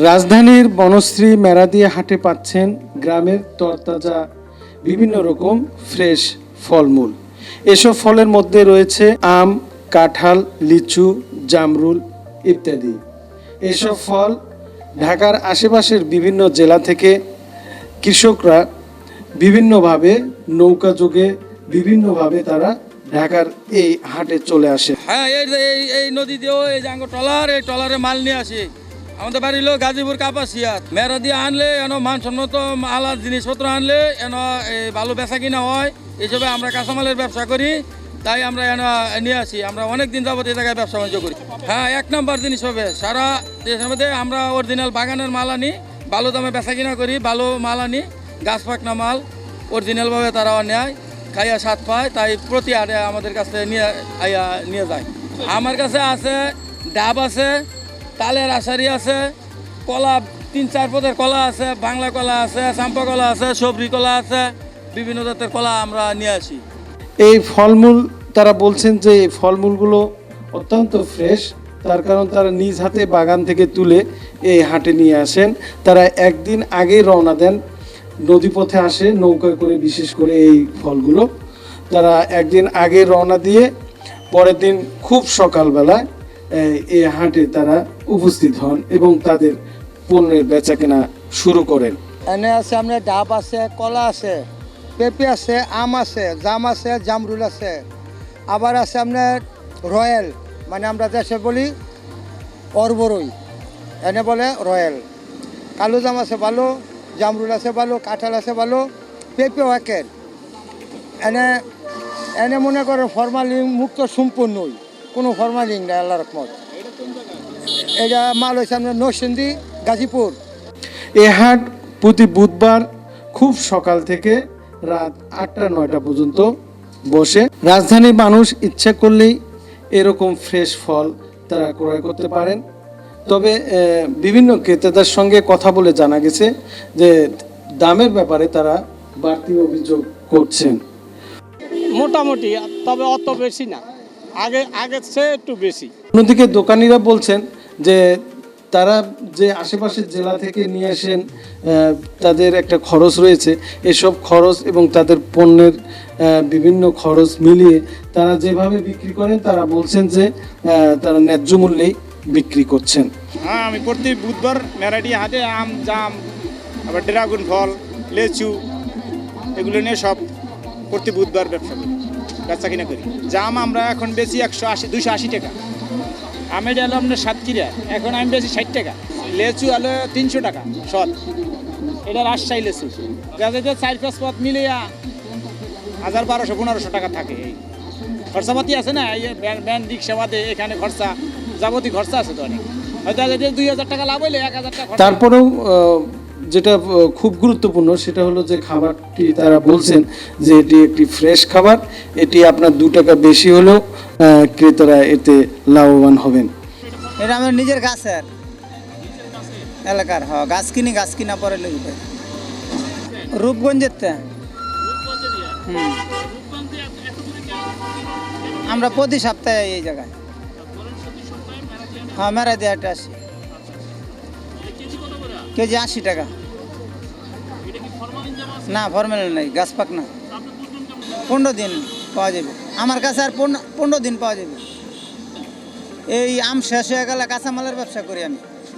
রাজধানীর বনশ্রী মেরাদিয়া হাটে পাচ্ছেন গ্রামের তরতাজা বিভিন্ন রকম ফ্রেশ ফলমূল। এসব ফলের মধ্যে রয়েছে আম, কাঁঠাল, লিচু, জামরুল ইত্যাদি। এসব ফল ঢাকার আশেপাশের বিভিন্ন জেলা থেকে কৃষকরা বিভিন্নভাবে নৌকা যোগে বিভিন্নভাবে তারা ঢাকার এই হাটে চলে আসে। হ্যাঁ এই নদী দিয়েও এই টলার এই টলারে মাল নিয়ে আসি। আমাদের বাড়ি হলো গাজীপুর কাপাসিয়াত। মেরা দিয়ে আনলে, এন মানসম্মত আলাদ জিনিসপত্র আনলে, এন এই ভালো বেচা কিনা হয় এইসবে আমরা কাঁচামালের ব্যবসা করি, তাই আমরা এন নিয়ে আসি। আমরা অনেক দিন যাবত এই জায়গায় ব্যবসা বাণিজ্য করি। হ্যাঁ এক নম্বর জিনিস হবে, সারা দেশের মধ্যে আমরা অরিজিনাল বাগানের মাল আনি, ভালো দামে বেচা কিনা করি, ভালো মাল আনি, গাছ পাকনা মাল অরিজিনালভাবে তারা নেয়, খাইয়া স্বাদ পায়, তাই প্রতি হাটে আমাদের কাছে নিয়ে, আইয়া নিয়ে যায়। আমার কাছে আছে, ডাব আছে তালের আশারি আছে, কলা, তিন চার পদের কলা আছে, বাংলা কলা আছে, চাম্পা কলা আছে সবরি কলা আছে, বিভিন্ন জাতের কলা আমরা নিয়ে আসি। এই ফলমূল, তারা বলছেন যে এই ফলমূলগুলো অত্যন্ত ফ্রেশ, তার কারণ তারা নিজ হাতে বাগান থেকে তুলে এই হাটে নিয়ে আসেন। তারা একদিন আগেই রওনা দেন, নদীপথে আসে নৌকায় করে বিশেষ করে এই ফলগুলো। তারা একদিন আগে রওনা দিয়ে, পরের দিন খুব সকালবেলায় এই হাটে তারা উপস্থিত হন এবং তাদের পণ্যের বেচা কেনা শুরু করেন। এনে আছে আপনার ডাব আছে, কলা আছে, পেঁপে আছে, আম আছে, জাম আছে, জামরুল আছে। আবার আছে আপনার রয়্যাল মানে আমরা দেশে বলি অরবরই। এনে বলে রয়্যাল কালো জাম আছে ভালো, জামরুল আছে ভালো, কাঁঠাল আছে ভালো, পেঁপেও একের। এনে এনে মনে করেন ফরমালিন মুক্ত সম্পূর্ণই। কোনো ফরমালিন নাই আল্লাহ রকমত এটা মাল হয়েছে আপনার নরসিংদী গাজীপুর। এ হাট প্রতি বুধবার খুব সকাল থেকে রাত আটটা নয়টা পর্যন্ত বসে। রাজধানীর মানুষ ইচ্ছা করলেই এরকম ফ্রেশ ফল তারা ক্রয় করতে পারেন। তবে বিভিন্ন ক্রেতাদের সঙ্গে কথা বলে জানা গেছে যে দামের ব্যাপারে তারা বাড়তি অভিযোগ করছেন। মোটামুটি তবে অত বেশি না। আগে আগের চেয়ে একটু বেশি। অন্যদিকে দোকানিরা বলছেন যে তারা যে আশেপাশের জেলা থেকে নিয়ে আসেন তাদের একটা খরচ রয়েছে। এসব খরচ এবং তাদের পণ্যের বিভিন্ন খরচ মিলিয়ে তারা যেভাবে বিক্রি করেন তারা বলছেন যে তারা ন্যায্য মূল্যেই বিক্রি করছেন। হ্যাঁ আমি প্রতি বুধবার মেরাডি হাটে আম জাম আবার ড্রাগন ফল লেচু এগুলো নিয়ে সব প্রতি বুধবার ব্যবসা করি। বেচা কিনা করি। জাম আমরা এখন বেশি একশো আশি দুশো আশি টাকা। আমের হলো আপনার সাতক্ষীরা এখন আমি বেশি ষাট টাকা। লেচু হলো তিনশো টাকা, সৎ। এটা রাজশাহী লেচু। যাদের চার পাঁচ পথ মিলিয়া হাজার বারোশো, পনেরোশো টাকা থাকে এই। খরচাপাতি আছে না? এই ভ্যান ভ্যান রিক্সা বাদে এখানে খরচা, যাবতীয় খরচা আছে তো অনেক। হয়তো দুই হাজার টাকা লাভ হইলে এক হাজার টাকা তারপরেও যেটা খুব গুরুত্বপূর্ণ সেটা হলো যে খাবারটি তারা বলছেন যে এটি একটি ফ্রেশ খাবার, এটি আপনার দু টাকা বেশি হলেও ক্রেতারা এতে লাভবান হবেন। এটা আমার নিজের গাছের। এলাকার, হ, গাছ কিনি, গাছ কিনা পরে লিখবে রূপগঞ্জের হুম। আমরা প্রতি সপ্তাহে এই জায়গায়। হ্যাঁ মেরা দিয়ে আসি কেজি আশি টাকা। না ফর্মালিন নাই গাছ পাক না। পনেরো দিন পাওয়া যাবে। আমার কাছে আর পনেরো দিন পাওয়া যাবে। এই আম শেষ হয়ে গেলে কাঁচামালের ব্যবসা করি আমি।